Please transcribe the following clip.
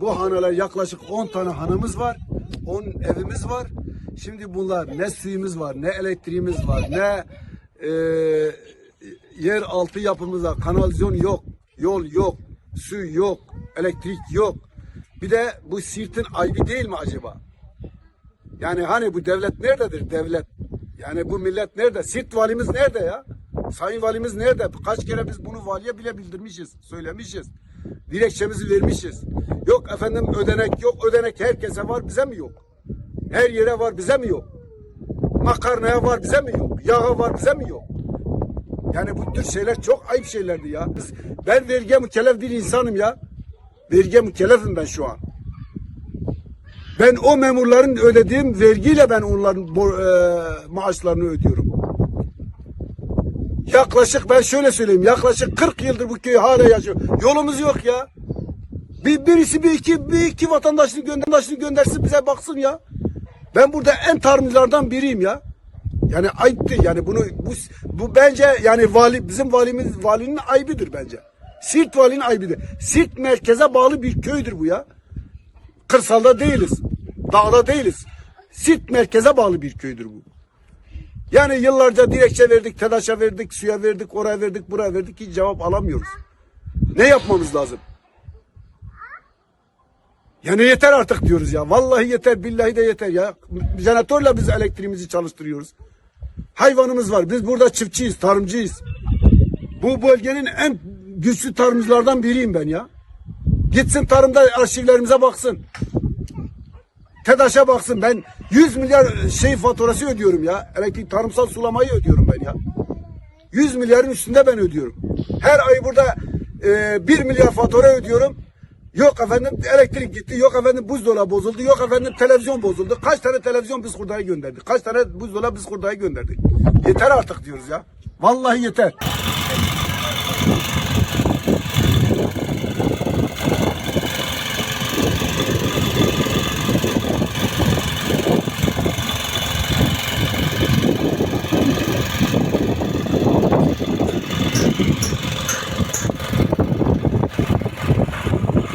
Bu haneler yaklaşık 10 tane hanımız var. 10 evimiz var. Şimdi bunlar ne suyumuz var, ne elektriğimiz var, ne e, yer altı yapımız var. Kanalizasyon yok, yol yok, su yok, elektrik yok. Bir de bu Sirt'in ayıbı değil mi acaba? Yani hani bu devlet nerededir devlet? Yani bu millet nerede? Sirt valimiz nerede ya? Sayın valimiz nerede? Kaç kere biz bunu valiye bile bildirmişiz, söylemişiz. Dilekçemizi vermişiz. Yok efendim ödenek yok, ödenek herkese var, bize mi yok? Her yere var, bize mi yok? Makarnaya var, bize mi yok? Yağa var, bize mi yok? Yani bu tür şeyler çok ayıp şeylerdi ya. Ben vergiye mükellef bir insanım ya. Vergiye mükellefim ben şu an. Ben o memurların ödediğim vergiyle ben onların e, maaşlarını ödüyorum. Yaklaşık ben şöyle söyleyeyim yaklaşık 40 yıldır bu köy hala yaşıyor. Yolumuz yok ya. Bir birisi bir iki bir iki vatandaşını gönder vatandaşını göndersin bize baksın ya. Ben burada en tarımcılardan biriyim ya. Yani ayıptır yani bunu bu bu bence yani vali bizim valimiz valinin ayıbıdır bence. Sirt valinin ayıbıdır. Sirt merkeze bağlı bir köydür bu ya. Kırsalda değiliz. Dağda değiliz. Sirt merkeze bağlı bir köydür bu. Yani yıllarca dilekçe verdik, TEDAŞ'a verdik, suya verdik, oraya verdik, buraya verdik. Hiç cevap alamıyoruz. Ne yapmamız lazım? Yani yeter artık diyoruz ya. Vallahi yeter, billahi de yeter ya. Jeneratörle biz elektriğimizi çalıştırıyoruz. Hayvanımız var. Biz burada çiftçiyiz, tarımcıyız. Bu bölgenin en güçlü tarımcılardan biriyim ben ya. Gitsin tarımda arşivlerimize baksın. TEDAŞ'a baksın. Ben 100 milyar şey faturası ödüyorum ya. Elektrik tarımsal sulamayı ödüyorum ben ya. 100 milyarın üstünde ben ödüyorum. Her ay burada e, 1 milyar fatura ödüyorum. Yok efendim elektrik gitti. Yok efendim buzdolabı bozuldu. Yok efendim televizyon bozuldu. Kaç tane televizyon biz hurdaya gönderdik. Kaç tane buzdolabı biz hurdaya gönderdik. Yeter artık diyoruz ya. Vallahi yeter. って。